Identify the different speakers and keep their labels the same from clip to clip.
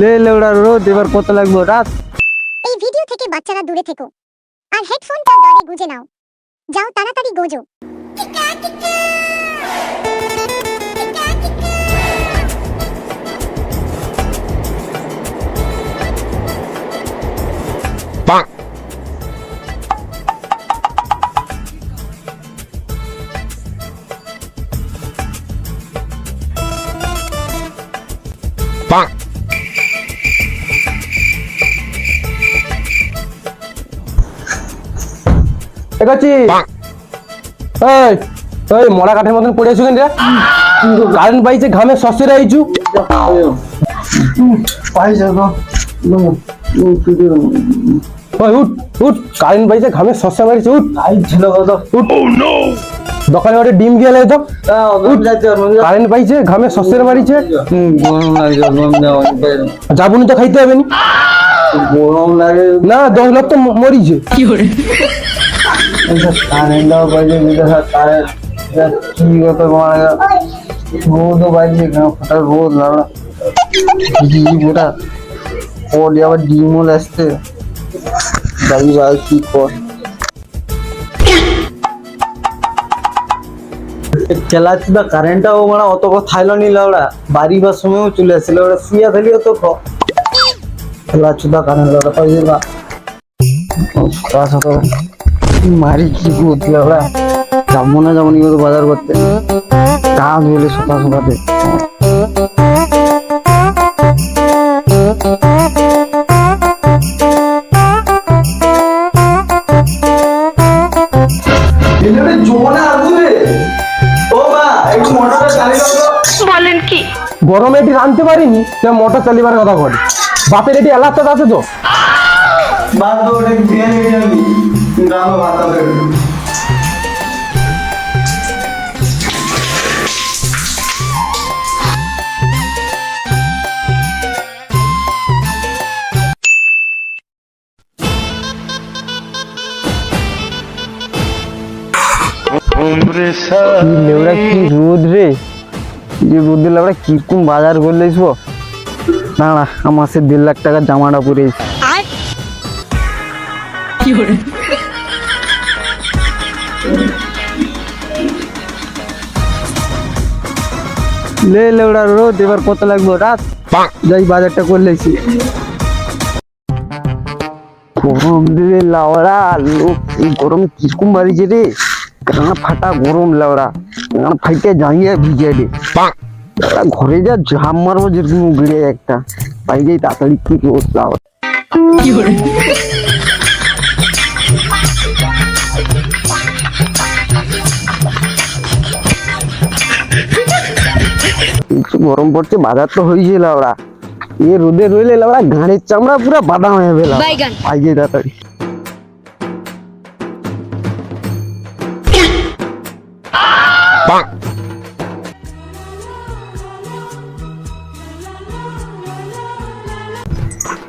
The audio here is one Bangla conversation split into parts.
Speaker 1: লে লেউড়া রোদ, এবার কত লাগবে রাত
Speaker 2: এই ভিডিও থেকে বাচ্চারা দূরে থেকো। আর হেডফোনটা দাঁড়ে গুজে নাও। যাও তাড়াতাড়ি গোজো।
Speaker 1: এগাচ্ছি এই এই মরা কাঠের মতন পড়ে আছো কেন রে? কারেন্ট পাইছে ঘামে সসে আইছু ওই উঠ উঠ কারেন্ট পাইছে ঘামে সসে মারিছে উঠ। উঠ। দোকানে ওটা ডিম গিয়ে তো কারেন্ট পাইছে ঘামে সসে মারিছে। যাবুনি তো খাইতে হবে নি।
Speaker 3: গরম লাগে।
Speaker 1: না দশ লাখ তো ম- মরিছে
Speaker 3: কারেন্টটাও বিদেশে কারেন্ট কি ব্যাপার মারা গেল রোদও বাজছে ফোটা রোদ লাগল ওটা পরে আবার আসছে যাই ভাই কি কর। খেলাচ্ছি বা কারেন্টটাও মানে অত থাইলো নি লাউড়া। বাড়ি বা সময়ও চলে আসছিল ওরা শুয়ে থাকলেও তো খ খেলাচ্ছি বা কারেন্ট লাউড়া পাইছে বা। মারি কি করতে লাউড়া যাব না যাব নি ওদের বাজার করতে। কাজ হলে সকাল সকালে
Speaker 1: গরমে এটি রাঁধতে পারিনি সে মোটর চালিবার কথা বলে। বাপের এটি এলাচ আছে তো?
Speaker 3: লেবড়া কি রোদ রে? যে রোদ কীরকম বাজার করলে আসব না না আমার সে দেড় লাখ টাকার জামাটা পরে।
Speaker 1: লে লেউড়া রোদ এবার কত লাগবে রাত যাই বাজারটা করে লেছি।
Speaker 3: গরম দিলে লাউড়া লোক এই গরম কীরকম বাড়িছে রে? গানা ফাটা গরম লাউড়া গানা ফাইটে জাঙ্গিয়া ভিজে রে? ঘরে যা ঝাম মারবো যেরকম উগড়ে একটা পাই যাই তাড়াতাড়ি কি রোদ লাউড়া একটু গরম পড়ছে বাজার তো হয়েছে লাউড়া। এ রোদে রইলে লাউড়া ঘাড়ের চামড়া পুরো বাদাম হয়ে গেল তাড়াতাড়ি।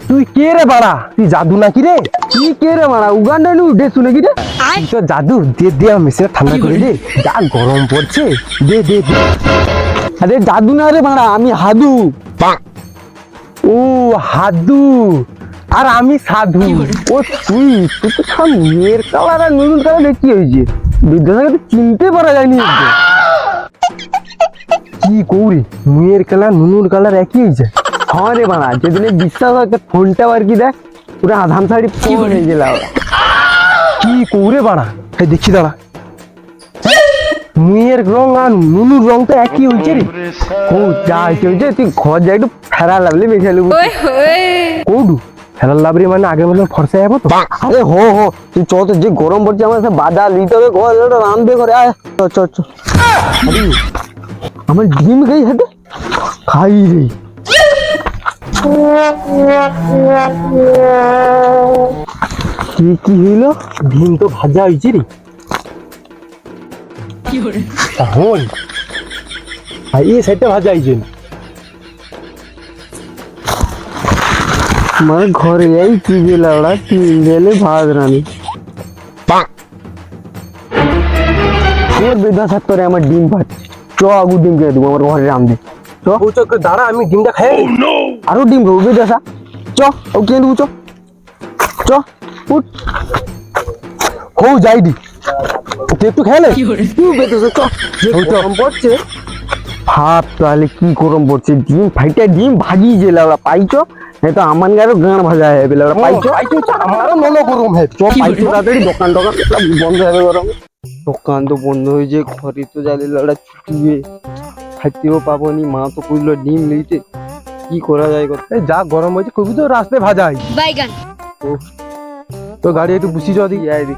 Speaker 1: তুই কে রে বাড়া? তুই জাদু নাকি রে?
Speaker 3: কি কে রে মারা উগান্ডা নু উঠে শুনে কি রে?
Speaker 1: তুই তো জাদু দে দে আমি ঠান্ডা করে দে। যা গরম পড়ছে দে দে দে।
Speaker 3: আরে দাদু না রে মারা আমি হাদু।
Speaker 1: ও হাদু। আর আমি সাধু।
Speaker 3: ও তুই তুই তো সব মেয়ের কালার আর নুনুর কালার কি হয়েছে? বিদ্যাসাগর তো চিনতে পারা যায়নি
Speaker 1: কি কৌরি মেয়ের কালার নুনুর কালার একই হয়েছে?
Speaker 3: হ্যাঁ রে মারা যেদিনে বিশ্বাস হয় তোর ফোনটা আর কি দেখ? পুরো আধাম শাড়ি ফোন হয়ে গেল
Speaker 1: কি কৌরে বাড়া এই দেখি দাঁড়া। মুয়ের রং আর নুনুর রং তো একই হয়েছে রে।
Speaker 3: ও যা হয়েছে হয়েছে তুই ঘর যাই একটু ফেরা লাগলে মেখে নেব
Speaker 1: কৌডু? খেলার লাভরি মানে আগের মতন ফর্সা যাব তো?
Speaker 3: আরে হো হো তুই চ তো যে গরম পড়ছে আমার সাথে বাজার নিতে হবে ঘর করে আয়। চ চ আমার ডিম খাই হাতে? খাই রে। কি কি হইল?
Speaker 1: ডিম তো ভাজা হয়েছে রে। হন আর এই সাইডটা ভাজা হয়েছে না
Speaker 3: আমার ঘরে এই কি গেলা ওরা তিন গেলে ভাত রানি আমার বেদনা থাকতো রে আমার ডিম ভাত। চ আগু ডিম কিনে দেবো আমার ঘরে রামদে চ।
Speaker 1: ও চোখ দাঁড়া আমি ডিমটা খাই।
Speaker 3: আরও ডিম খাব বেদনা চ ও কিনে দেবো চ। চ উঠ।
Speaker 1: হো যাই দি। তুই একটু খেলে
Speaker 3: পড়ছে ভাত তাহলে কি গরম পড়ছে? ডিম ফাইটা ডিম ভাজি যে লাউড়া পাইছো? এই তো আমার গাড়ো গাঁড় ভাজা হয়ে গেলে লাউড়া পাইছো?
Speaker 1: আমারও নলো গরম হে
Speaker 3: চ পাইছো তাড়াতাড়ি দোকান টোকান বন্ধ হবে গরম। দোকান তো বন্ধ হয়েছে ঘরে তো যাইলে লাউড়া ছুটি হয়ে খাইতেও পাবো নি মা তো কইলো ডিম লইতে কি করা যায় কত
Speaker 1: যা গরম হয়েছে কবি তো রাস্তায় ভাজাই
Speaker 4: বাইগান।
Speaker 1: তো গাড়ি একটু বুঝি যদি
Speaker 3: দেখি।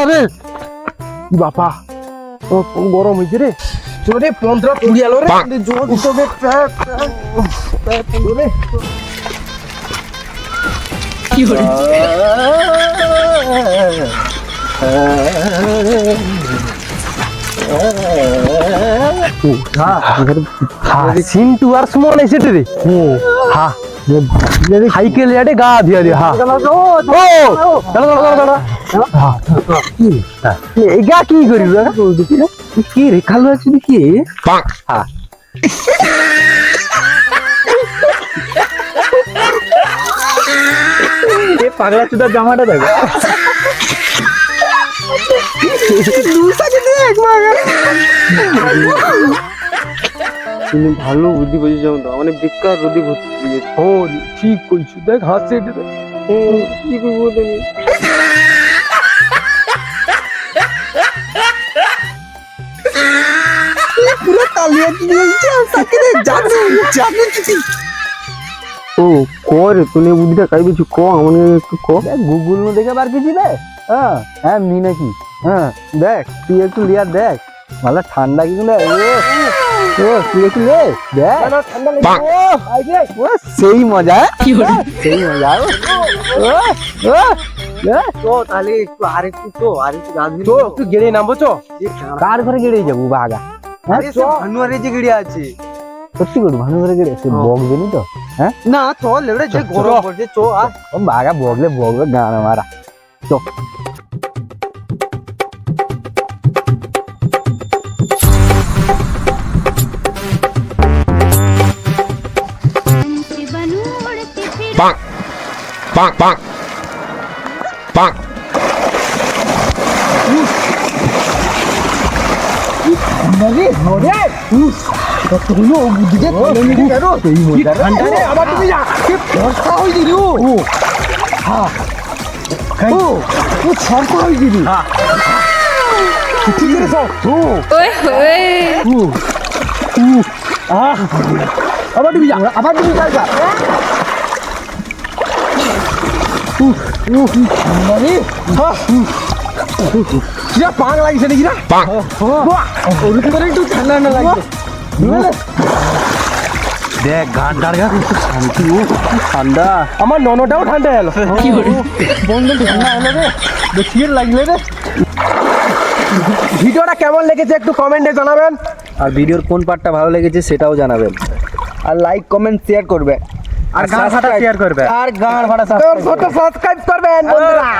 Speaker 1: আরে কি বাপা? ও কোন গরম হয়েছে রে। চোরে পনেরো কুড়ি আলো রে। জোর তোকে রে সিন্টু আর সুমন এসেছে রে। হা সাইকেল ইয়াটে গা দিয়া দে হা। ও দাঁড়া দাঁড়া দাঁড়া
Speaker 3: এগা কি করি কি রে কালো আছে কি এ পাগলা চুদার জামাটা দেখো। তুমি ভালো বুদ্ধি বুঝি যেমন তো মানে বেকার রোদি ভর্তি
Speaker 1: ও ঠিক কইছু দেখ হাসছে এটা
Speaker 3: কি করব তুমি? ও কর তুমি বুদ্ধিটা কাই কিছু ক? আমাকে একটু ক। গুগল নো দেখে বার কিছু বে হ্যাঁ হ্যাঁ নি নাকি? হ্যাঁ দেখ তুই একটু লিয়া দেখ। ভালো ঠান্ডা কি সেই মজা। হ্যাঁ? সেই মজা। তো তাহলে একটু আর একটু তো আর একটু
Speaker 1: তো একটু গেড়ে নামবো চ
Speaker 3: কার ঘরে গেড়ে যাব বাগা হ্যাঁ চ
Speaker 5: ভানুয়ারে যে গিড়ি আছে।
Speaker 3: সত্যি করে ভালো করে গেড়ে সে বক দেনি তো? হ্যাঁ?
Speaker 5: না চল এবারে যে গরম পড়ছে চো আর
Speaker 3: ও বাগা বগলে বগলে গান মারা। তো
Speaker 6: Bonk. Bonk, bonk. Bonk.
Speaker 1: মরে মরে উফ কতগুলো বুদ্ধিতে ফেলে নিয়ে গেল এই মজা ঠান্ডা রে আবার তুমি যা। কি ভরসা হই দিলি ও। হ্যাঁ কাই ও ও ছরকা হই দিলি হ্যাঁ ঠিক করে যাও ও।
Speaker 4: ওই ওই। ও ও।
Speaker 1: আহ। আবার তুমি যা আবার তুমি যা। কিরা পাং লাগিছে নাকি না
Speaker 6: Bonk.
Speaker 1: বাহ একটু ঠান্ডা ঠান্ডা লাগছে।
Speaker 3: দেখ গান ডার গা শান্তি ও ঠান্ডা
Speaker 1: আমার ননটাও ঠান্ডা এলো কি বন্ধু ঠান্ডা এলো রে বেশি লাগলে রে ভিডিওটা কেমন লেগেছে একটু কমেন্টে জানাবেন।
Speaker 3: আর ভিডিওর কোন পার্টটা ভালো লেগেছে সেটাও জানাবেন।
Speaker 5: আর লাইক কমেন্ট শেয়ার করবে
Speaker 3: আর গান ফাটা শেয়ার করবে।
Speaker 5: আর গান ফাটা
Speaker 1: সাবস্ক্রাইব করবেন বন্ধুরা।